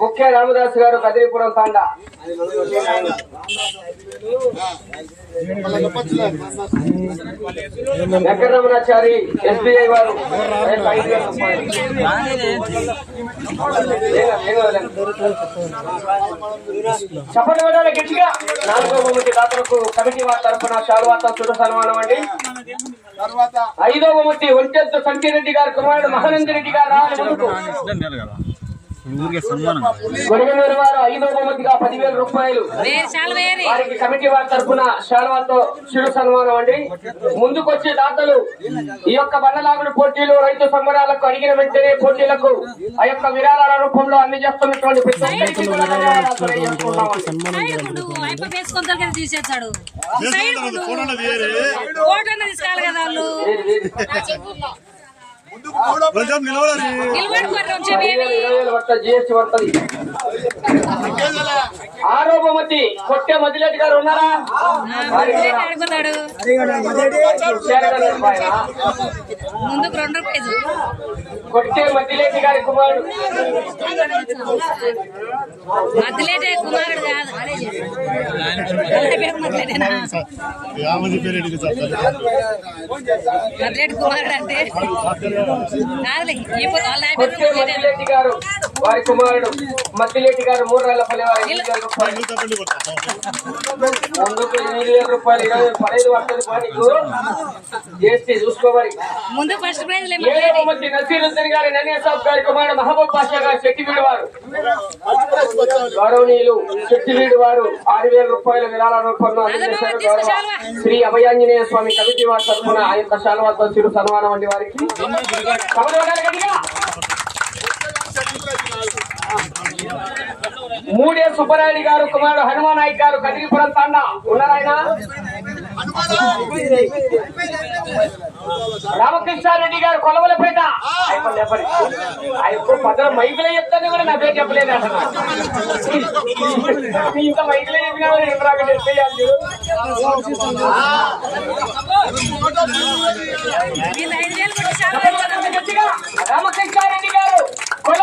ముఖ్య రామదాస్ గారు కదిరిపురం తాండ వెంకటరమణాచారి ఎస్బీఐ వారు రేపు ఐదు గట్టిగా నాలుగో బహుమతి దాతలకు కమిటీ వారి తరఫున చాలా చుడు సన్మానం అండి. ఐదో బహుమతి ఒంటెత్తు సంకిరెడ్డి గారు కుమారుడు మహానంద రెడ్డి గారు రావాలి ఊరికే సన్మానం గొడవలూరు వారు ఐదో బహుమతిగా పదివేల రూపాయలు. వారికి కమిటీ వారి తరఫున శాలువాతో చిరు సన్మానం అండి. ముందుకొచ్చే దాతలు ఈ యొక్క బండలాగుడు పోటీలు రైతు సంబరాలకు అడిగిన వెంటనే పోటీలకు ఆ యొక్క విరాళాల రూపంలో అందజేస్తున్నటువంటి ప్రతి ఒక్కరికి కూడా ధన్యవాదాలు తెలియజేసుకుంటామండి. సైడ్ కుండు అయిపో వేసుకొని తొలగని తీసేస్తాడు సైడ్ కుండు ఫోటో తీసుకోవాలి కదా వాళ్ళు వీరి- వీరి. కొంచెం నిలవడాలి నిలబడుకోరు వచ్చే పదివేల, బేబీ ఇరవై వేల వద్ద జిఎస్టీ పడుతుంది ఆరో బహుమతి కొట్టే మదిలేటి గారు ఉన్నారా. ముందుకు రెండు రూపాయలు కొట్టే మద్దిలేటి గారి కుమారుడు. మధ్యలేటే కుమారుడు కాదు. మధ్యలేటి కుమారుడు అంటే? కాదులే వాళ్ళ మద్దిలేటి గారు. వారి కుమారుడు మద్దిలేటి గారు మూడు వేల పల్లె వారి ఎనిమిది వేల రూపాయలు. ముందుకు ఎనిమిది వేల రూపాయలు ఇరవై పదహైదు వస్తుంది పా నీకు చేస్తే చూసుకోవాలి. ముందు ఫస్ట్ ప్రైజ్ బహుమతి నసీరుద్దీన్ గారి నన్య సాబ్ గారి కుమారుడు మహబూబ్ పాషా గారు శెట్టివీడు వారు గౌరవనీయులు శెట్టివీడు వారు ఆరు వేల రూపాయల విరాళ రూపంలో అందజేశారు గౌరవ శ్రీ అభయాంజనేయ స్వామి కమిటీ వారి తరఫున ఆ యొక్క శాలువాతో చిరు సన్మానం అండి వారికి. మూడే సుబ్బరాయుడు గారు కుమారుడు హనుమాన్ నాయక్ గారు కదిరిపురం తాండ. ఉన్నారాయన రామకృష్ణారెడ్డి గారు కొలవలపేట. అయిపోయి లేపండి. ఆ యొక్క పదం మైకులే చెప్తాను కూడా నా పేరు చెప్పలేదు? అసలు ఇంత మైకులే చెప్పినా కూడా ఇంద్రాక చెప్పేయాలి రామకృష్ణారెడ్డి గారు కొద్ది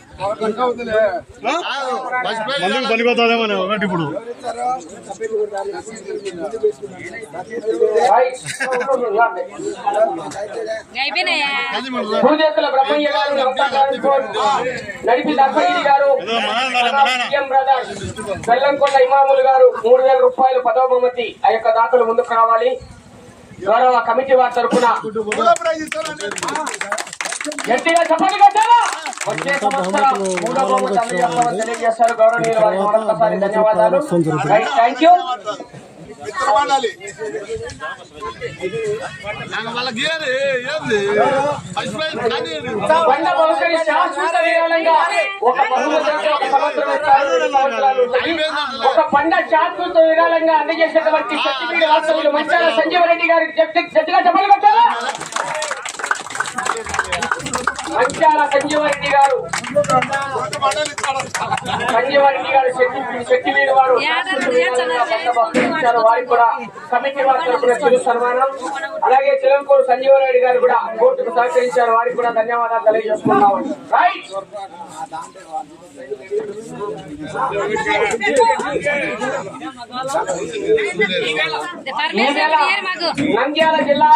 మందుకు పనిపోతుందేమో ఒకటి ఇప్పుడు. బెల్లంకొండ ఇమాములు గారు మూడు వేల రూపాయలు పదవ బహుమతి ఆ యొక్క దాతలు ముందుకు రావాలి. గౌరవ కమిటీ వారి తరఫున గట్టిగా చెప్పండి కట్టారా వచ్చే సంవత్సరం మూడో బహుమతి అందజేస్తామని తెలియజేస్తారు గౌరవనీయులు వారికి మరొకసారి ధన్యవాదాలు. థ్యాంక్ యూ ఒక పండ శాశ్వత విరాళంగా అందజేసినటువంటి శక్తిపీఠ వాస్తవులు మంచాల సంజీవరెడ్డి గారికి జడ్జి జడ్జిగా చెప్పలు మంచాల సంజీవరెడ్డి గారు. సంజీవరెడ్డి గారు శక్తి శక్తివీడు వారు. వారికి కూడా కమిటీ వారి సన్మానం. అలాగే చిలంకూరు సంజీవరెడ్డి గారు కూడా కోర్టుకు సహకరించారు. వారికి కూడా ధన్యవాదాలు తెలియజేసుకున్నాం రైట్ నంద్యాల జిల్లా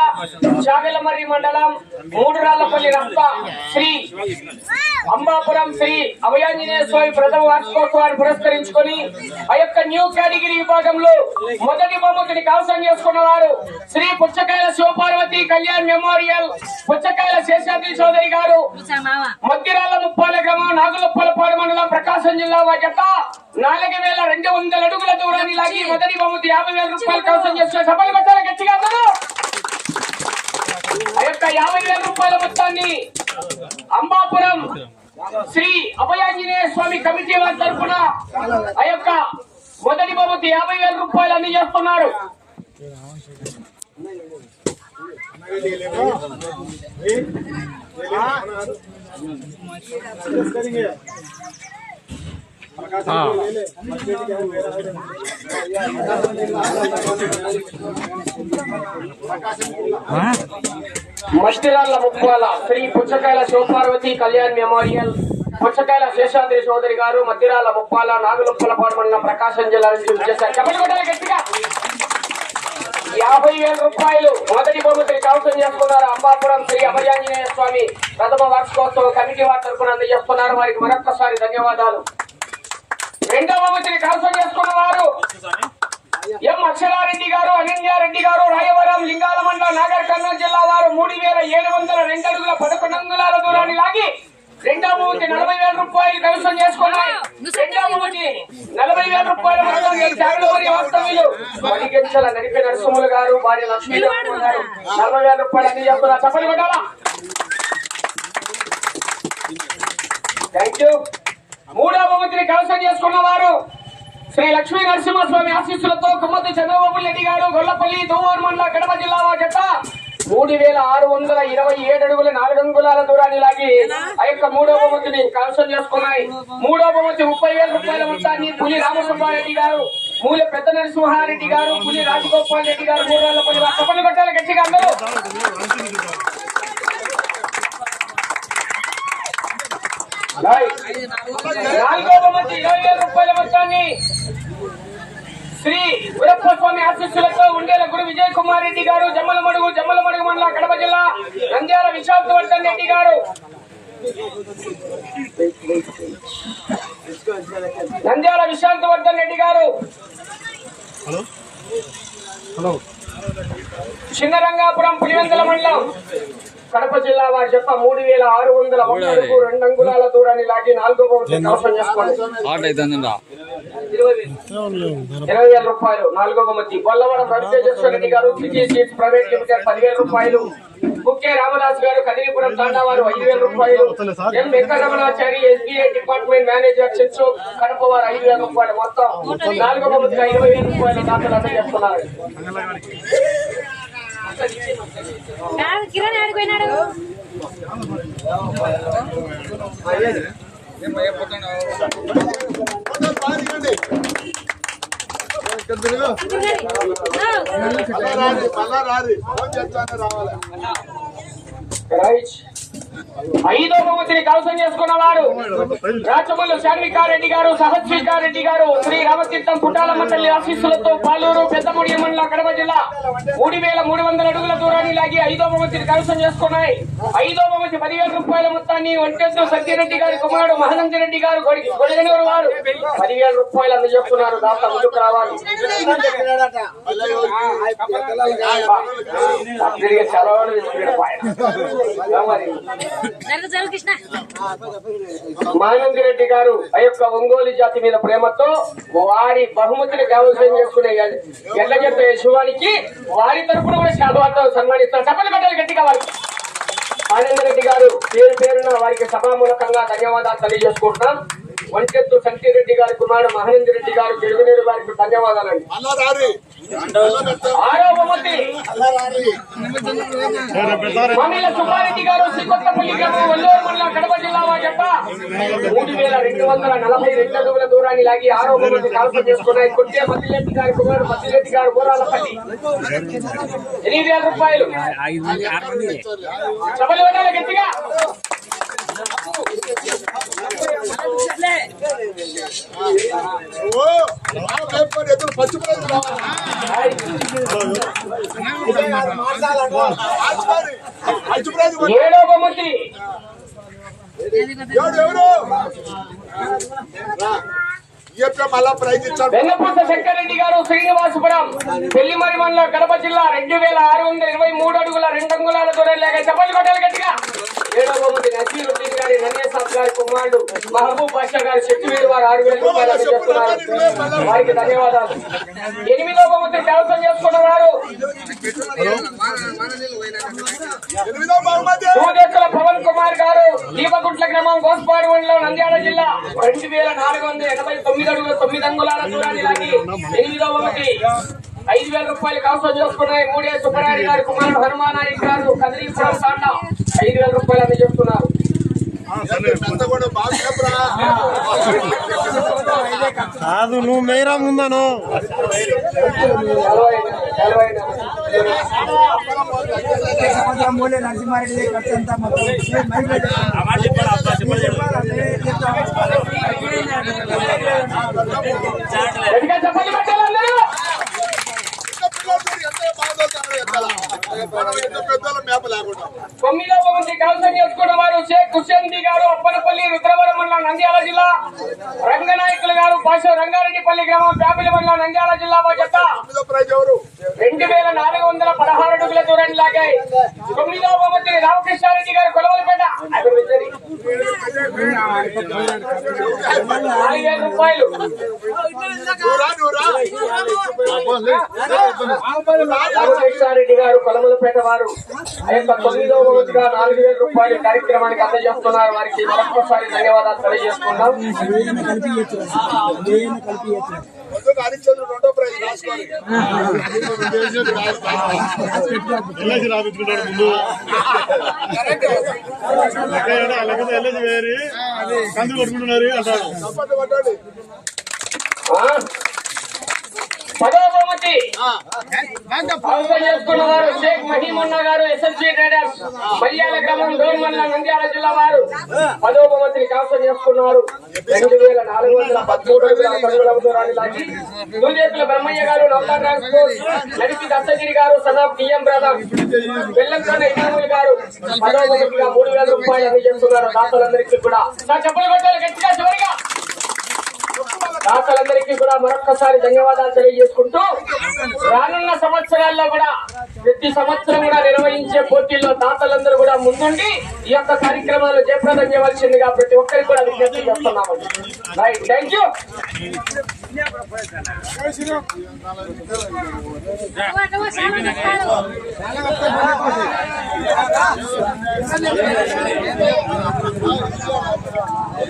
చాగలమర్రి మండలం మూడురాళ్ళపల్లి రస్త శ్రీ అంబాపురం శ్రీ అభయాంజనేయ స్వామి ప్రథమ వార్షికోత్సవాన్ని పురస్కరించుకొని ఆ యొక్క న్యూ కేటగిరీ విభాగంలో మొదటి బహుమతిని కవసం చేసుకున్న వారు శ్రీ పుచ్చకాయల శివపార్వతి కళ్యాణ్ మెమోరియల్ పుచ్చకాయల శేషాద్రి చౌదరి గారు మద్దిరాల ముప్పాల గ్రామం నాగులప్పలపాడు మండలం ప్రకాశం జిల్లా వాజట నాలుగు వేల రెండు వందల అడుగుల దూరాన్ని లాగి మొదటి బహుమతి యాభై వేల రూపాయలు కవసం చేసిన సభలు పెట్టాలి గట్టిగా అందరూ. ఆ యొక్క యాభై వేల రూపాయల మొత్తాన్ని అంబాపురం శ్రీ అభయాంజనేయ స్వామి కమిటీ వారి తరఫున ఆ యొక్క మొదటి బహుమతి యాభై వేల రూపాయలు అందజేస్తున్నారు. మస్టిరాళ్ళ ముప్పాల శ్రీ పుచ్చకాయల శివపార్వతి కళ్యాణ్ మెమోరియల్ పుచ్చకాయల శేషాద్రి చౌదరి గారు మధ్యరాల ముప్పాల నాగులుప్పలపాడు మండలం ప్రకాశం జిల్లా నుంచి గట్టిగా. యాభై వేల రూపాయలు మొదటి బహుమతిని కవసం చేసుకున్నారు అంబాపురం శ్రీ అభయాంజనేయ స్వామి. ప్రథమ వార్షికోత్సవ కమిటీ వారి తరఫున అందజేస్తున్నారు. వారికి మరొక్కసారి ధన్యవాదాలు. రెండవ బహుమతిని కవసం చేసుకున్న వారు ఎం అక్షరారెడ్డి గారు అనన్యారెడ్డి గారు రాయవరం లింగాల మండలం నాగర్ కర్నూలు జిల్లా వారు మూడు వేల ఏడు వందల రెండు అడుగుల పదకొండు అంగుళాల దూరాన్ని లాగి రెండవ బహుమతి నలభై వేల రూపాయలు కైవసం చేసుకున్నాయి. రెండవ బహుమతి నలభై వేల రూపాయల మొత్తం జాగ్రత్త వాస్తవ్యులు మణిగెంచల నడిపే నరసింహులు గారు భార్య లక్ష్మీ గారు నలభై వేల రూపాయలు అన్ని కొట్టాలా? థ్యాంక్ యూ మూడవ బహుమతిని కలసం చేసుకున్న వారు శ్రీ లక్ష్మీ నరసింహస్వామి ఆశీస్సులతో కుమ్మతి చంద్రబాబు రెడ్డి గారు గొల్లపల్లి దువ్వూరు మండల కడప జిల్లా వారి జత మూడు వేల ఆరు వందల ఇరవై ఏడు అడుగుల నాలుగు అంగుళాల దూరాన్ని లాగి ఆ యొక్క మూడో బహుమతిని కలసం చేసుకున్నాయి. మూడో బహుమతి ముప్పై వేల రూపాయల మొత్తాన్ని పులి రామసుబ్బారెడ్డి గారు మూల పెద్ద నరసింహారెడ్డి గారు పులి రాజగోపాల్ రెడ్డి గారు మూడు వేల పది కప్పలు కొట్టాలి గట్టిగా అందరూ. నాలుగో బహుమతి ఇరవై వేల రూపాయల మొత్తాన్ని శ్రీ వీరప్ప స్వామి ఆశీస్సులతో ఉండేల గురు విజయ్ కుమార్ రెడ్డి గారు జమ్మలమడుగు జమ్మలమడుగు మండల కడప జిల్లా నంద్యాల విశాఖవర్ధన్ రెడ్డి గారు. నంద్యాల విశాంతవర్ధన్ రెడ్డి గారు. Hello hello? చిన్నరంగాపురం పులివెందుల మండలం. కడప జిల్లా వారి చెప్ప మూడు వేల ఆరు వందల ఒక అడుగు రెండు అంగుళాల దూరాన్ని లాగి నాలుగో బహుమతి కవసం చేసుకోండి. ఇరవై వేలు. రూపాయలు నాలుగో బహుమతి. బొల్లవరం రవితేజస్వర రెడ్డి గారు సీట్స్ ప్రైవేట్ లిమిటెడ్ పదివేల రూపాయలు. ముఖ్య రామదాస్ గారు కదిరిపురం తాండా వారు ఐదు వేల రూపాయలు. M Venkataramanachari SBI department manager చిచ్చు కడప వారు ఐదు వేల రూపాయలు. మొత్తం నాలుగో బహుమతిగా ఇరవై వేల రూపాయలు దాఖలు అందజేస్తున్నారు. కాదు, కిరణ్ ఆడిపోయినాడు రైట్. ఐదో బహుమతిని కవసం చేసుకున్న వారు రాచమల్లు శాన్వికారెడ్డి గారు సహస్వికారెడ్డి గారు శ్రీ రామతీర్థం పుట్టాలమ్మ తల్లి ఆశీస్సులతో పాలూరు పెద్దమూడి మండల కడప జిల్లా మూడు వేల మూడు వందల అడుగుల దూరాన్ని లాగి ఐదో బహుమతిని కవసం చేసుకున్నాయి ఐదో బహుమతి పదివేల రూపాయల మొత్తాన్ని ఒంటెద్దు సత్యరెడ్డి గారి కుమారుడు మహనంజరెడ్డి గారు గొడగనూరు వారు పదివేల రూపాయలు అందజేస్తున్నారు ముందుకు రావాలి తిరిగి కృష్ణ. మానందిరెడ్డి గారు ఆ యొక్క ఒంగోలు జాతి మీద ప్రేమతో వారి బహుమతిని కైవసం చేసుకునే ఎల్ల చెప్పే శివానికి వారి తరపున కూడా శాలువాతో సన్మానిస్తారు చెప్పలు కట్టాలి గట్టిగా వారికి. ఆనందరెడ్డి గారు పేరు పేరున వారికి సభామూలకంగా ధన్యవాదాలు తెలియజేసుకుంటున్నాం. వంటెత్తు శక్తిరెడ్డి గారి కుమారుడు మహేంద్ర రెడ్డి గారు తెలుగునేరు వారికి ధన్యవాదాలండి. ఆరో బహుమతి మామిళ్ళ సుబ్బారెడ్డి గారు శ్రీకొత్తపల్లి గ్రామం వల్లూరు మండలం కడప జిల్లా వారి మూడు వేల రెండు వందల నలభై రెండు అడుగుల దూరాన్ని లాగి ఆరో బహుమతి కాల్పం చేసుకున్నాయి కొట్టే మద్దిరెడ్డి గారి కుమారుడు మద్దిరెడ్డి గారు బోరాలపల్లి ఎనిమిది వేల రూపాయలు సభలు గట్టిగా ఏడో వెన్నపూస శంకరెడ్డి గారు శ్రీనివాసపురం పెళ్ళిమరి మండలం కడప జిల్లా రెండు వేల ఆరు వందల ఇరవై మూడు అడుగుల రెండు అంగుళాల దూరం లేక చెప్పలు కొట్టాలి గట్టిగా ఏడో బహుమతి నసీరుద్దీన్ గారి నన్యసాబ్ గారి కుమారుడు మహబూబ్ బాషా గారి శక్తి వీరు వారు ఆరు వేల రూపాయలు చెప్తున్నారు వారికి ధన్యవాదాలు. ఎనిమిదో బహుమతి ధ్యాసం చేసుకుంటున్నారు పవన్ కుమార్ గారు దీపగుట్ల గ్రామం గోస్పాడు మండలం నంద్యాల జిల్లా. రెండు వేల నాలుగు వందల ఎనభై తొమ్మిది అడుగుల తొమ్మిది అంగుళాల దూరాన్ని లాగి ఎనిమిదో ఒకటి ఐదు వేల రూపాయలు కవసం చేసుకున్నాయి. మూడే సుబ్బరాయుడు గారు కుమారుడు హనుమాన్ గారు కదిరీపురం తాండా ఐదు వేల రూపాయలు బాగా చెప్పరా కాదు నువ్వు మేరా ముందను నరసింహారెడ్డి ఖర్చు అంతా మొత్తం గట్టిగా చెప్పండి పెట్టాలి అందరూ చిన్న పిల్లలు ఎంత తొమ్మిదవ మంది కలసం చేసుకున్న వారు షేక్ గారు అప్పనపల్లి రుద్రవరం మండలం నంద్యాల జిల్లా రంగనాయకులు గారు పాశ రంగారెడ్డిపల్లి గ్రామం ప్యాపిలి మండలం నంద్యాల జిల్లా ఎవరు? రెండు వేల నాలుగు వందల పదహారు అడుగుల దూరాన్ని లాగాయి. తొమ్మిదవ మంత్రి రామకృష్ణారెడ్డి గారు కొలవలపేట. అక్కడ నాలుగు వేల రూపాయలు. రామకృష్ణారెడ్డి గారు కొలమలపేట వారు. ఆ యొక్క తొమ్మిదవ మొదటిగా నాలుగు వేల రూపాయలు కార్యక్రమానికి అందజేస్తున్నారు. వారికి మరొకసారి ధన్యవాదాలు తెలియజేసుకుందాం. ముందుకు హరిశ్చంద్రుడు రెండో ప్రైజ్ రాసుకోవాలి ఎల్ఐసి రాపించుకుంటాడు ముందు లేకపోతే ఎల్ఐసి వేరి కందులు కొట్టుకుంటున్నారు అంటాడు తప్పండి పడ్డాడు ఆ? పదవ బహుమతి అవసరం చేసుకున్న వారు షేక్ మహీమున్నా గారు ఎస్ఎస్జి ట్రేడర్స్ మల్యాల గ్రామం డోర్మల్ల నంద్యాల జిల్లా వారు. పదవ బహుమతిని కవసం చేసుకున్నారు రెండు వేల నాలుగు వందల పదమూడు అడుగుల దూరాన్ని బ్రహ్మయ్య గారు నౌకా ట్రాన్స్పోర్ట్ నడిపి దత్తగిరి గారు సనాబ్ డిఎం బ్రదర్ వెల్లంకొండ ఇమాముల్ గారు పదవ బహుమతిగా మూడు వేల రూపాయలు అందజేస్తున్నారు. దాతలందరికీ కూడా. చెప్పులు కొట్టాలి గట్టిగా చివరిగా. దాతలందరికీ కూడా మరొక్కసారి ధన్యవాదాలు తెలియజేసుకుంటూ రానున్న సంవత్సరాల్లో కూడా ప్రతి సంవత్సరం కూడా నిర్వహించే పోటీల్లో దాతలందరూ కూడా ముందుండి ఈ యొక్క కార్యక్రమాలు జయప్రదం చేయవలసిందిగా ప్రతి ఒక్కరికి కూడా విజ్ఞప్తి చేస్తున్నాము రైట్ థ్యాంక్ యూ